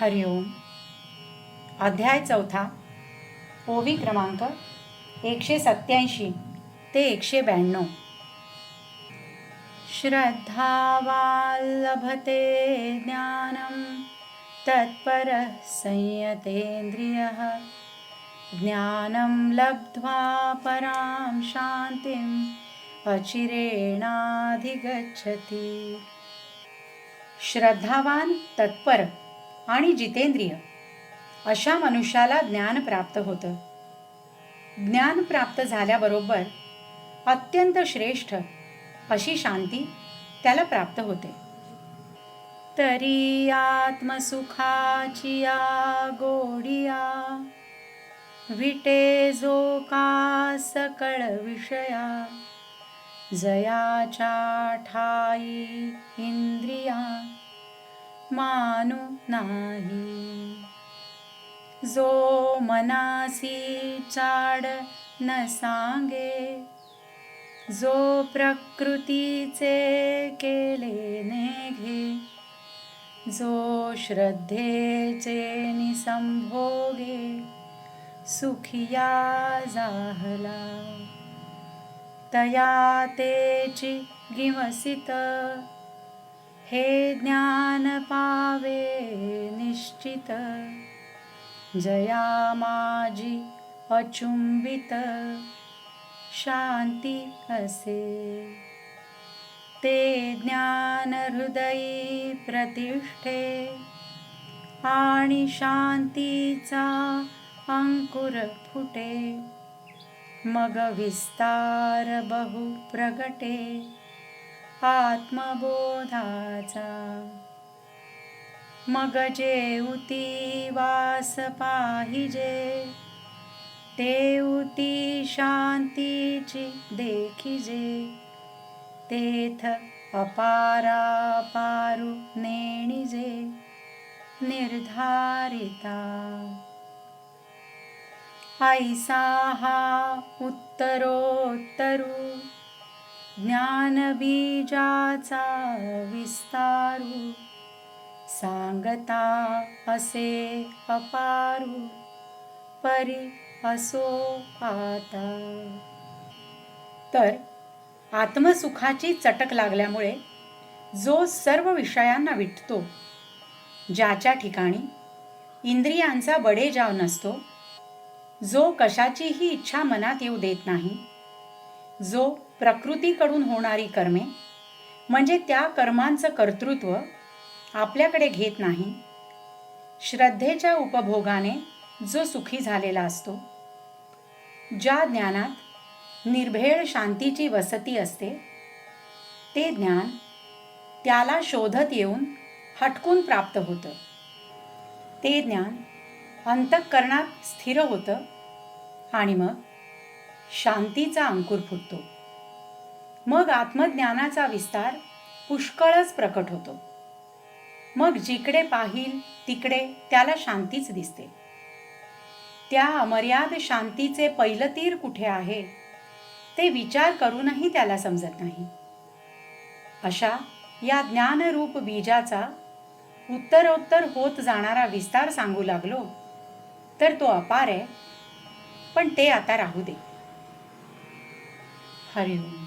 हरिओम अध्याय चौथा. ओवी क्रमांक एकशे सत्याऐंशी ते एकशे ब्याण्णव. श्रद्धावान् लभते ज्ञानं तत्परः संयतेन्द्रियः. ज्ञानं लब्ध्वा परां शान्तिम् अचिरेणाधिगच्छति. श्रद्धावान तत्पर आणि जितेंद्रिय. अशा मनुष्याला ज्ञान प्राप्त होतं. ज्ञान प्राप्त झाल्याबरोबर अत्यंत श्रेष्ठ अशी शांती त्याला प्राप्त होते. तरी आत्मसुखाची गोडिया विटे जो का सकळ विषया जयाच्या ठाई इंद्रिया. मानू नाही. जो मनासी चाड न सांगे जो प्रकृतीचे केले नेघे जो श्रद्धेचे निसंभोगे सुखिया जाहला. तया तेची गिमसित हे ज्ञान पावे निश्चित. जया माझी अचुंबित. शांती असे. ते ज्ञान हृदयी प्रतिष्ठे. आणि शांतीचा अंकुर फुटे. मग विस्तार बहु प्रगटे आत्मबोधाचा. मग जेऊती वास पाहिजे तेऊती शांतीची देखिजे. तेथ अपारा पारू नेणिजे निर्धारिता. ऐसा हा उत्तरोत्तरू ज्ञानबीजाचा विस्तारू सांगता असे अपारू परी असो आता. तर आत्मसुखाची चटक लागल्यामुळे जो सर्व विषयांना विटतो ज्याच्या ठिकाणी इंद्रियांचा बडेजाव नसतो जो कशाचीही इच्छा मनात येऊ देत नाही जो प्रकृतीकडून होणारी कर्मे म्हणजे त्या कर्मांचं कर्तृत्व आपल्याकडे घेत नाही. श्रद्धेच्या उपभोगाने जो सुखी झालेला असतो ज्या ज्ञानात निर्भेळ शांतीची वसती असते ते ज्ञान त्याला शोधत येऊन हटकून प्राप्त होतं. ते ज्ञान अंतःकरणात स्थिर होतं आणि मग शांतीचा अंकुर फुटतो. मग आत्मज्ञानाचा विस्तार पुष्कळच प्रकट होतो. मग जिकडे पाहिल तिकडे त्याला शांतीच दिसते. त्या अमर्याद शांतीचे पैलतीर कुठे आहे ते विचार करूनही त्याला समजत नाही. अशा या ज्ञानरूप बीजाचा उत्तरोत्तर होत जाणारा विस्तार सांगू लागलो तर तो अपार आहे पण ते आता राहू दे. हरिओम.